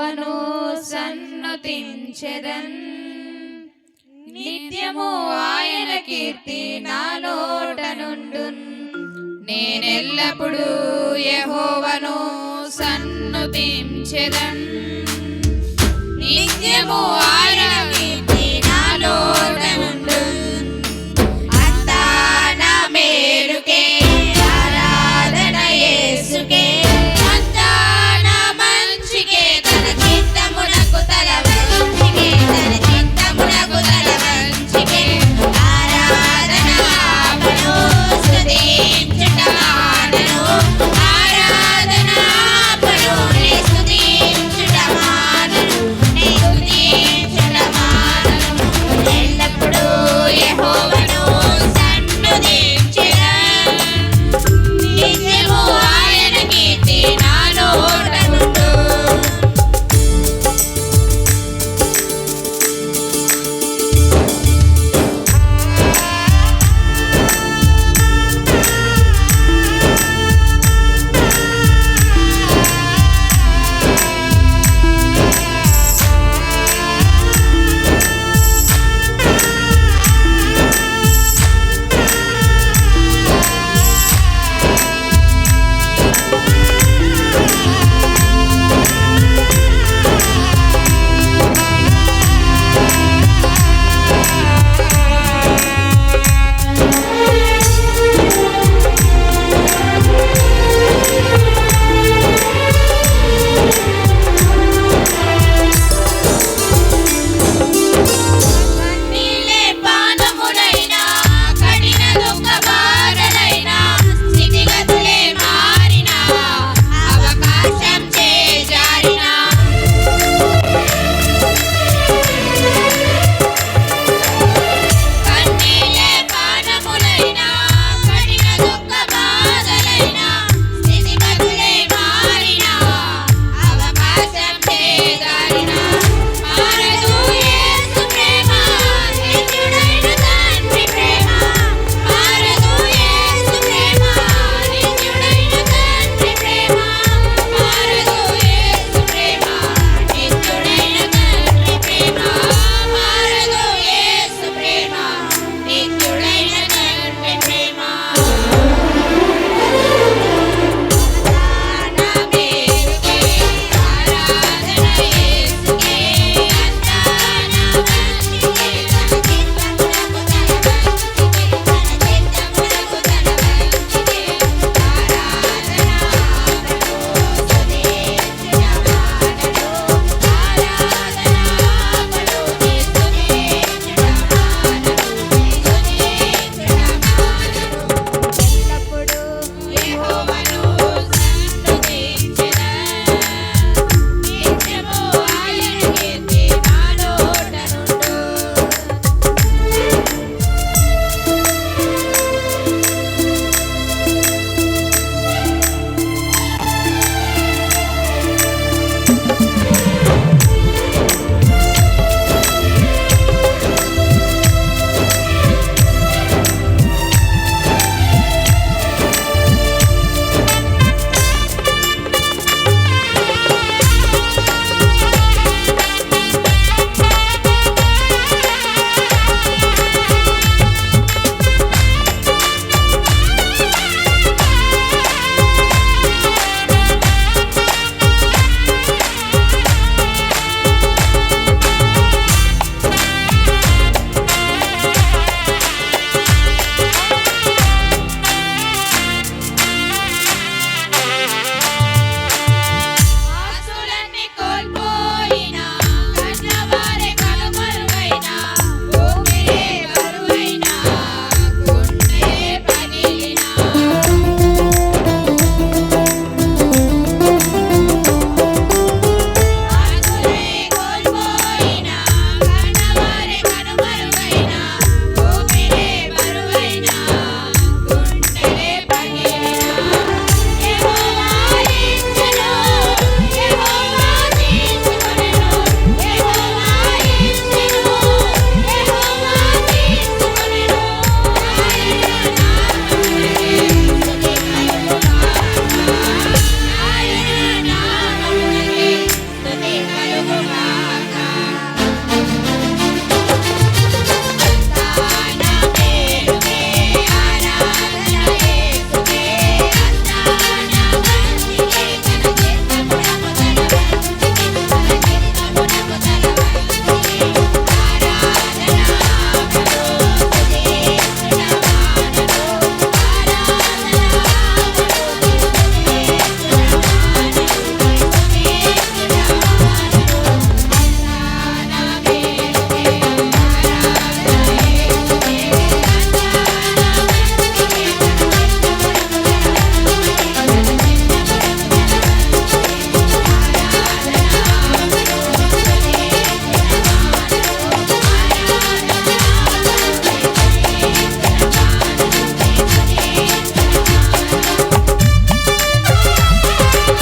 యెహోవను సన్నుతించెదన్. నిత్యము ఆయన కీర్తి నా నోట నుండున్ నేనెల్లప్పుడూ యహోవను సన్నుతించెదన్. నిత్యము